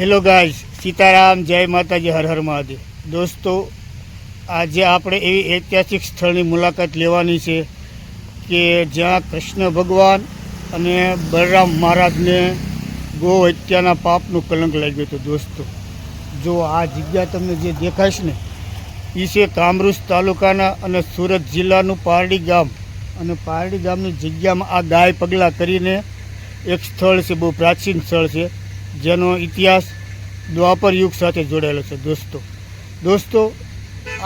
Hello guys Sitaram, જય માતાજી, હર હર મહાદેવ. દોસ્તો, આજે આપણે એવી ઐતિહાસિક સ્થળની મુલાકાત લેવાની છે કે જ્યાં કૃષ્ણ ભગવાન અને બલરામ મહારાજને ગો હત્યાના પાપનું કલંક લાગ્યું હતું. દોસ્તો, જો આ જગ્યા તમને જે દેખાશ ને એ છે કામરૂજ તાલુકાના અને સુરત જિલ્લાનું પારડી ગામ. અને પારડી ગામની જગ્યામાં આ ગાય પગલાં કરીને એક સ્થળ છે, બહુ પ્રાચીન સ્થળ છે, જેનો ઇતિહાસ દ્વાપર યુગ સાથે જોડાયેલો છે, દોસ્તો. દોસ્તો,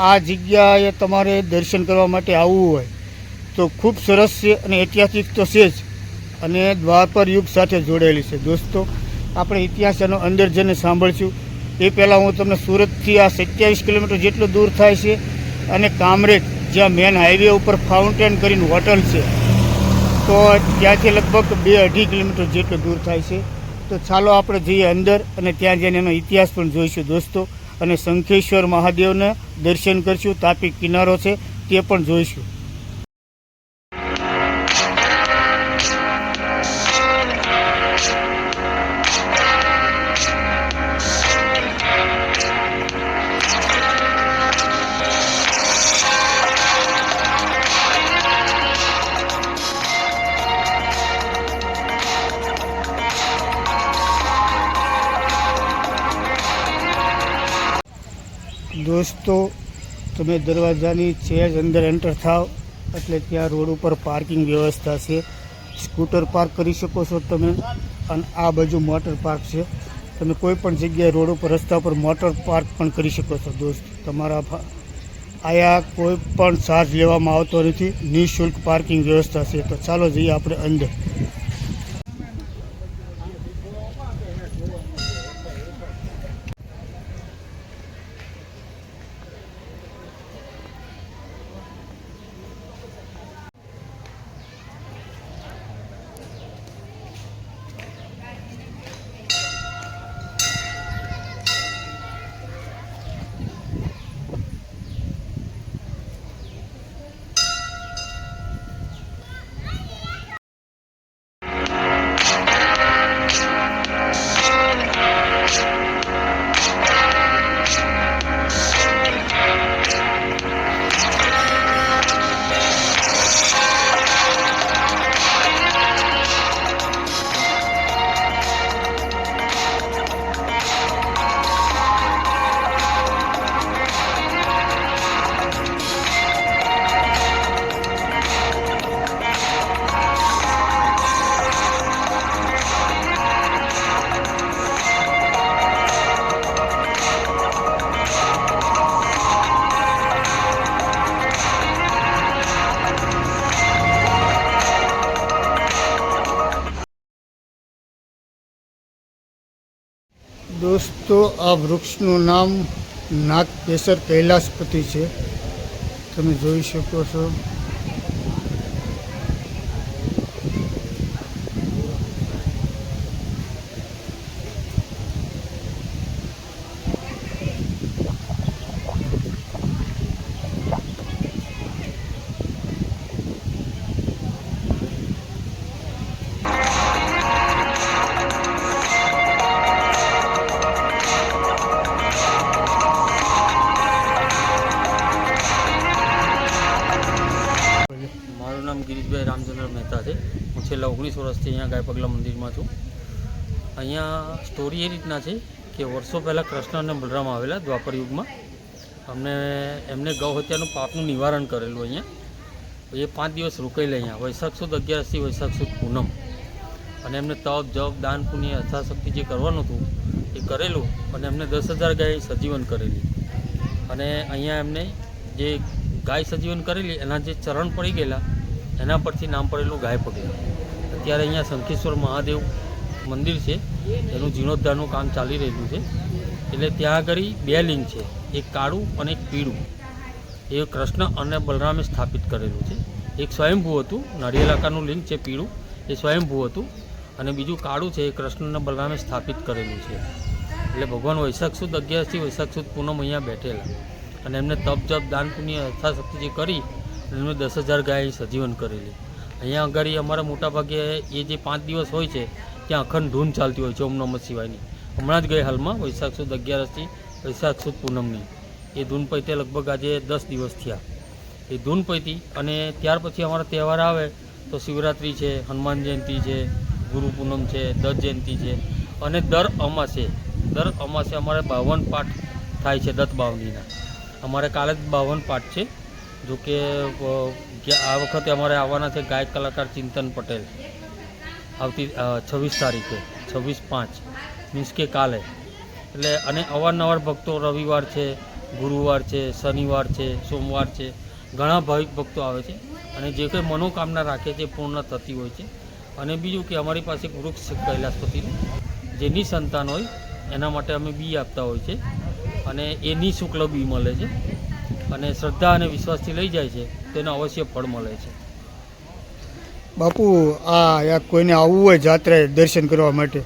આ જગ્યાએ તમારે દર્શન કરવા માટે આવવું હોય તો ખૂબ સરસ છે અને ઐતિહાસિક તો છે જ અને દ્વાપર યુગ સાથે જોડાયેલી છે. દોસ્તો, આપણે ઇતિહાસ એનો અંદર જઈને સાંભળશું. એ પહેલાં હું તમને સુરતથી આ સત્યાવીસ કિલોમીટર જેટલું દૂર થાય છે અને કામરેજ, જ્યાં મેન હાઈવે ઉપર ફાઉન્ટેન કરીને હોટલ છે, તો ત્યાંથી લગભગ બે અઢી કિલોમીટર જેટલું દૂર થાય છે. તો ચાલો આપણે જઈએ અંદર અને ત્યાં જઈને એનો ઇતિહાસ પણ જોઈશું દોસ્તો. અને શંખેશ્વર મહાદેવના દર્શન કરશું. તાપી કિનારો છે, તે પણ જોઈશું. દોસ્તો, તમે દરવાજાની છે જ અંદર એન્ટર થાવ, એટલે ત્યાં રોડ ઉપર પાર્કિંગ વ્યવસ્થા છે. સ્કૂટર પાર્ક કરી શકો છો તમે, અને આ બાજુ મોટર પાર્ક છે. તમે કોઈ પણ જગ્યાએ રોડ ઉપર, રસ્તા ઉપર મોટર પાર્ક પણ કરી શકો છો દોસ્ત. તમારા આયા કોઈ પણ ચાર્જ લેવામાં આવતો નથી. નિઃશુલ્ક પાર્કિંગ વ્યવસ્થા છે. તો ચાલો જઈએ આપણે અંદર. દોસ્તો આ વૃક્ષનું નામ નાગકેસર કૈલાસપતિ છે. તમે જોઈ શકો છો. વર્ષથી અહીંયા ગાયપગલા મંદિરમાં છું. અહીંયા સ્ટોરી એ રીતના છે કે વર્ષો પહેલાં કૃષ્ણ અને બલરામ આવેલા દ્વાપર યુગમાં. અમને, એમને ગૌ હત્યાનું પાપનું નિવારણ કરેલું અહીંયા. એ પાંચ દિવસ રોકાયેલા અહીંયા. વૈશાખ સુદ અગિયારસથી વૈશાખ સુદ પૂનમ. અને એમને તપ, જપ, દાન, પુણ્ય, યથાશક્તિ જે કરવાનું હતું, એ કરેલું અને એમને દસ હજાર ગાય સજીવન કરેલી. અને અહીંયા એમને જે ગાય સજીવન કરેલી, એના જે ચરણ પડી ગયેલા, એના પરથી નામ પડેલું ગાય પગલા. અત્યારે અહીંયા શંખેશ્વર મહાદેવ મંદિર છે. એનું જીર્ણોદ્ધારનું કામ ચાલી રહેલું છે. એટલે ત્યાં આગળ બે લિંગ છે. એક કાળું અને એક પીળું. એ કૃષ્ણ અને બલરામે સ્થાપિત કરેલું છે. એક સ્વયંભૂ હતું. નડિયાલાકાનું લિંગ છે પીળું. એ સ્વયંભૂ હતું. અને બીજું કાળું છે એ કૃષ્ણ અને બલરામે સ્થાપિત કરેલું છે. એટલે ભગવાન વૈશાખ સુદ અગિયારથી વૈશાખ સુદ પૂનમ અહીંયા બેઠેલા. અને એમને તપ જપ, દાન પુણ્ય, યથાશક્તિ જે કરી, એમને દસ હજાર ગાય સજીવન કરેલી. અહીંયા આગળ અમારા મોટાભાગે એ જે પાંચ દિવસ હોય છે, ત્યાં અખંડ ધૂન ચાલતી હોય છે ઓમ નમઃ શિવાયની. હમણાં જ ગઈ હાલમાં વૈશાખ સુદ અગિયારસથી વૈશાખ સુદ પૂનમની. એ ધૂન પૈતે લગભગ આજે દસ દિવસ થયા. એ ધૂન પૈતી અને ત્યાર પછી અમારા તહેવાર આવે તો શિવરાત્રિ છે, હનુમાન જયંતિ છે, ગુરુ પૂનમ છે દત્ત જયંતિ છે અને દર અમાસે દર અમાસે અમારે બાવન પાઠ થાય છે દત્ત બાવનીના અમારે કાલે જ બાવન પાઠ છે. જો કે આ વખતે અમારે આવવાના છે ગાયક કલાકાર ચિંતન પટેલ. આવતી છવ્વીસ તારીખે, છવ્વીસ પાંચ, મીન્સ કે કાલે. એટલે અને અવારનવાર ભક્તો રવિવાર છે, ગુરુવાર છે, શનિવાર છે, સોમવાર છે, ઘણા ભાવિક ભક્તો આવે છે. અને જે કંઈ મનોકામના રાખે છે, પૂર્ણ થતી હોય છે. અને બીજું કે અમારી પાસે એક વૃક્ષ કૈલાસપતિનું જેની સંતાન હોય, એના માટે અમે બી આપતા હોય છે. અને એ શુક્લ બી મળે છે. અને શ્રદ્ધા અને વિશ્વાસથી લઈ જાય છે તેનો અવશ્ય ફળ મળે છે. બાપુ આ કોઈને આવવું હોય જાત્રાએ દર્શન કરવા માટે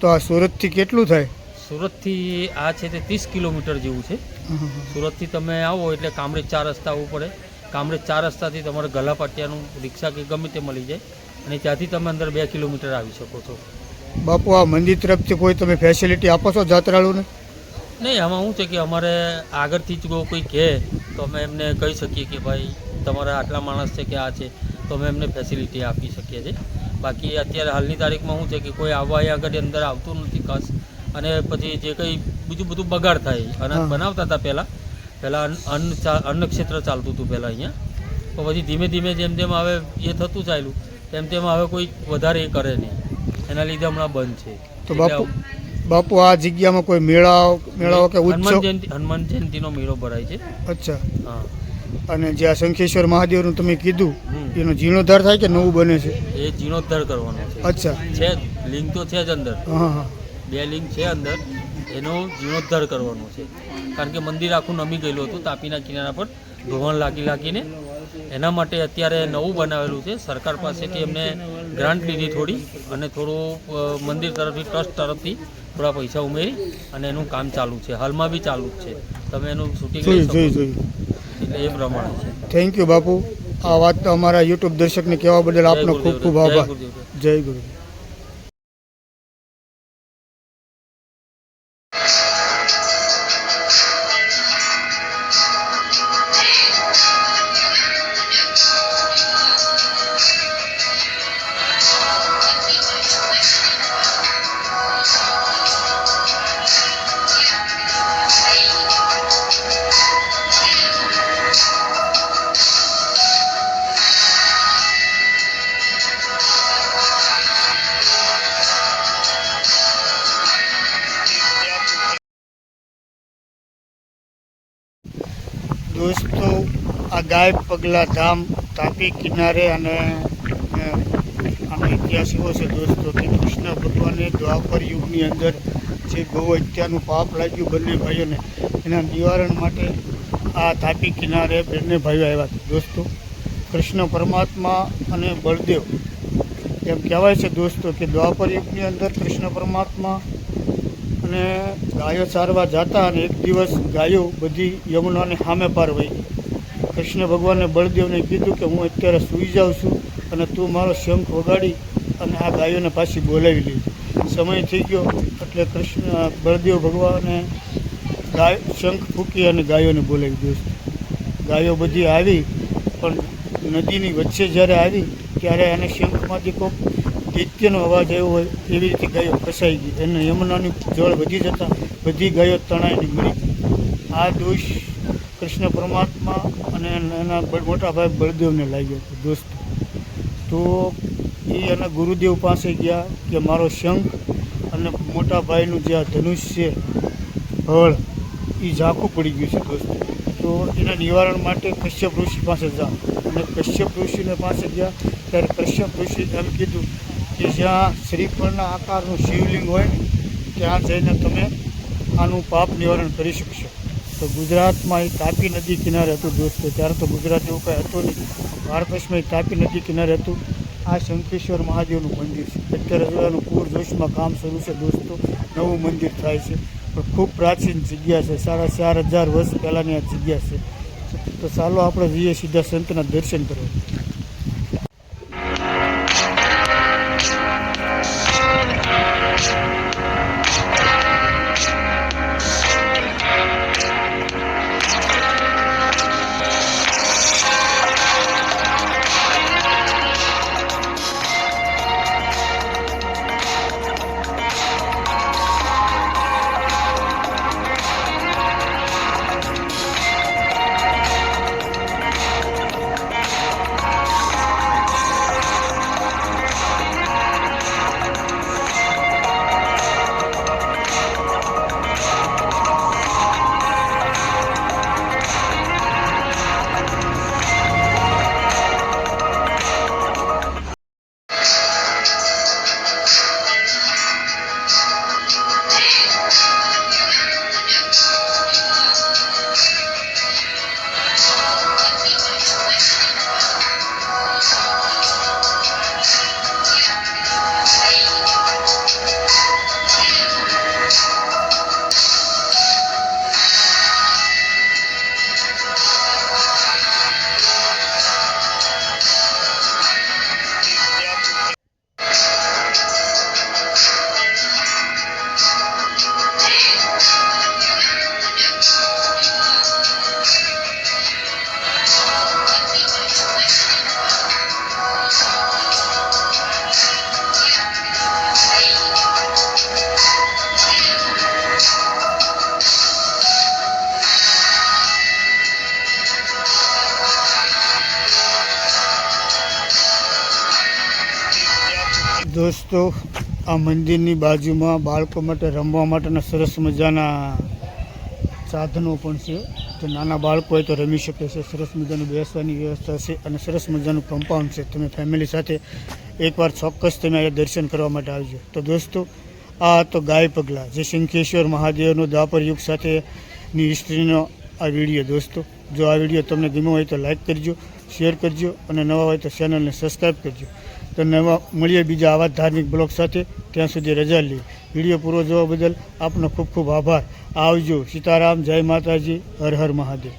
તો આ સુરતથી કેટલું થાય? સુરતથી આ છે તે ત્રીસ કિલોમીટર જેવું છે. સુરતથી તમે આવો એટલે કામરેજ ચાર રસ્તા આવવું પડે કામરેજ ચાર રસ્તાથી તમારે ગલાપાટિયાનું રિક્ષા કે ગમે તે મળી જાય અને ત્યાંથી તમે અંદર બે કિલોમીટર આવી શકો છો. બાપુ આ મંદિર તરફથી કોઈ તમે ફેસિલિટી આપો છો જાત્રાળુને? નહીં આમાં શું છે કે અમારે આગળથી જ જો કોઈ કહે તો અમે એમને કહી શકીએ કે ભાઈ તમારા આટલા માણસ છે કે આ છે તો અમે એમને ફેસિલિટી આપી શકીએ છીએ. બાકી અત્યારે હાલની તારીખમાં શું છે કે કોઈ આવવા આગળ અંદર આવતું નથી ખાસ. અને પછી જે કંઈ બીજું બધું બગાડ થાય અને બનાવતા હતા પહેલાં પહેલાં અન્ન અન્ન ક્ષેત્ર ચાલતું હતું પહેલાં અહીંયા. તો પછી ધીમે ધીમે જેમ જેમ હવે એ થતું ચાલ્યું તેમ તેમ હવે કોઈ વધારે એ કરે નહીં. એના લીધે હમણાં બંધ છે. તો બાપુ બાપુ આ જગ્યામાં કોઈ મેળાઓ મેળાઓ કે ઉત્સવ? હનુમાન જયંતિનો મેળો ભરાય છે. અચ્છા. હા. અને જે આ શંખેશ્વર મહાદેવનું તમે કીધું એનો જીર્ણોદ્ધાર થાય કે નવું બને છે? એ જીર્ણોદ્ધાર કરવાનો છે. અચ્છા. છે લિંગ તો છે જ અંદર. હા હા બે લિંગ છે અંદર. એનો જીર્ણોદ્ધાર કરવાનો છે. કારણ કે મંદિર આખું નમી ગયેલું હતું તાપીના કિનારા પર. ધોવાણ લાગી લાગીને. એના માટે અત્યારે નવું બનાવેલું છે. સરકાર પાસેથી એમને ગ્રાન્ટ લીધી થોડી. અને થોડું મંદિર તરફથી ટ્રસ્ટ તરફથી થોડા પૈસા ઉમેરી અને એનું કામ ચાલુ છે. હાલમાં બી ચાલુ જ છે. તમે એનું શૂટિંગ જોઈ જોઈ એટલે એ પ્રમાણે છે. થેન્ક યુ બાપુ. આ વાત તો અમારા યુટ્યુબ દર્શકને કહેવા બદલ આપનો ખૂબ ખૂબ આભાર. જય ગુરુ દોસ્તો, આ ગાય પગલા ધામ તાપી કિનારે અને આનો ઇતિહાસ છે દોસ્તો, કે કૃષ્ણ ભગવાને દ્વાપર યુગની અંદર જે ગૌ હત્યાનું પાપ લાગ્યું બંને ભાઈઓને, એના નિવારણ માટે આ તાપી કિનારે બંને ભાઈઓ આવ્યા હતા. દોસ્તો, કૃષ્ણ પરમાત્મા અને બળદેવ, એમ કહેવાય છે દોસ્તો કે દ્વાપર યુગની અંદર કૃષ્ણ પરમાત્મા અને ગાયો ચારવા જતા અને એક દિવસ ગાયો બધી યમુનાને સામે પાર વહી કૃષ્ણ ભગવાને બળદેવને કીધું કે હું અત્યારે સૂઈ જાઉં છું અને તું મારો શંખ વગાડી અને આ ગાયોને પાછી બોલાવી લીધી સમય થઈ ગયો એટલે કૃષ્ણ, બળદેવ ભગવાને ગાય, શંખ ફૂકી અને ગાયોને બોલાવી દીધું ગાયો બધી આવી, પણ નદીની વચ્ચે જ્યારે આવી, ત્યારે એને શંખમાંથી કોઈક દૈત્યનો અવાજ આવ્યો હોય એવી રીતે ગાયો ફસાઈ ગઈ. એને યમુનાની જળ વધી જતાં બધી ગાયો તણાઈને મરી ગઈ આ દોષ કૃષ્ણ પરમાત્મા અને એના મોટા ભાઈ બળદેવને લાગ્યો હતો, દોસ્ત. તો એ એના ગુરુદેવ પાસે ગયા કે મારો શંખ અને મોટા ભાઈનું જે આ ધનુષ છે, હળ એ ઝાંખું પડી ગયું છે, દોસ્તો. તો એના નિવારણ માટે કશ્યપ ઋષિ પાસે જાઓ અને કશ્યપ ઋષિને પાસે ગયા. ત્યારે કશ્યપ ઋષિ એમ કીધું કે જ્યાં શ્રીફળના આકારનું શિવલિંગ હોય, ત્યાં જઈને તમે આનું પાપ નિવારણ કરી શકશો. તો ગુજરાતમાં એ તાપી નદી કિનારે હતું દોસ્તો. ત્યારે તો ગુજરાત એવું કંઈ હતું નહીં. ભારતવર્ષમાં એ તાપી નદી કિનારે હતું. આ શંખેશ્વર મહાદેવનું મંદિર છે. અત્યારે જોવાનું પૂર જોશમાં કામ શરૂ છે દોસ્તો. નવું મંદિર થાય છે. પણ ખૂબ પ્રાચીન જગ્યા છે. સાડા ચાર હજાર વર્ષ પહેલાંની આ જગ્યા છે. તો ચાલો આપણે જઈએ સીધા સંતના દર્શન કરવા. દોસ્તો, આ મંદિરની બાજુમાં બાળકો માટે રમવા માટેના સરસ મજાના સાધનો પણ છે. તો નાના બાળકો હોય તો રમી શકે છે. સરસ મજાનું બેસવાની વ્યવસ્થા છે અને સરસ મજાનું કમ્પાઉન્ડ છે. તમે ફેમિલી સાથે એકવાર ચોક્કસ તમે અહીંયા દર્શન કરવા માટે આવજો. તો દોસ્તો, આ તો ગાય પગલા. જે શંખેશ્વર મહાદેવનો દ્વાપર યુગ સાથેની હિસ્ટ્રીનો આ વીડિયો દોસ્તો, જો આ વીડિયો તમને ગમ્યો હોય તો લાઇક કરજો શેર કરજો અને નવા હોય તો ચેનલને સબસ્ક્રાઈબ કરજો. તો નવા મળીએ બીજા આવા ધાર્મિક બ્લોગ સાથે. ત્યાં સુધી રજા લઈએ વીડિયો પૂરો જોવા બદલ આપનો ખૂબ ખૂબ આભાર. આવજો. સીતારામ, જય માતાજી, હર હર મહાદેવ.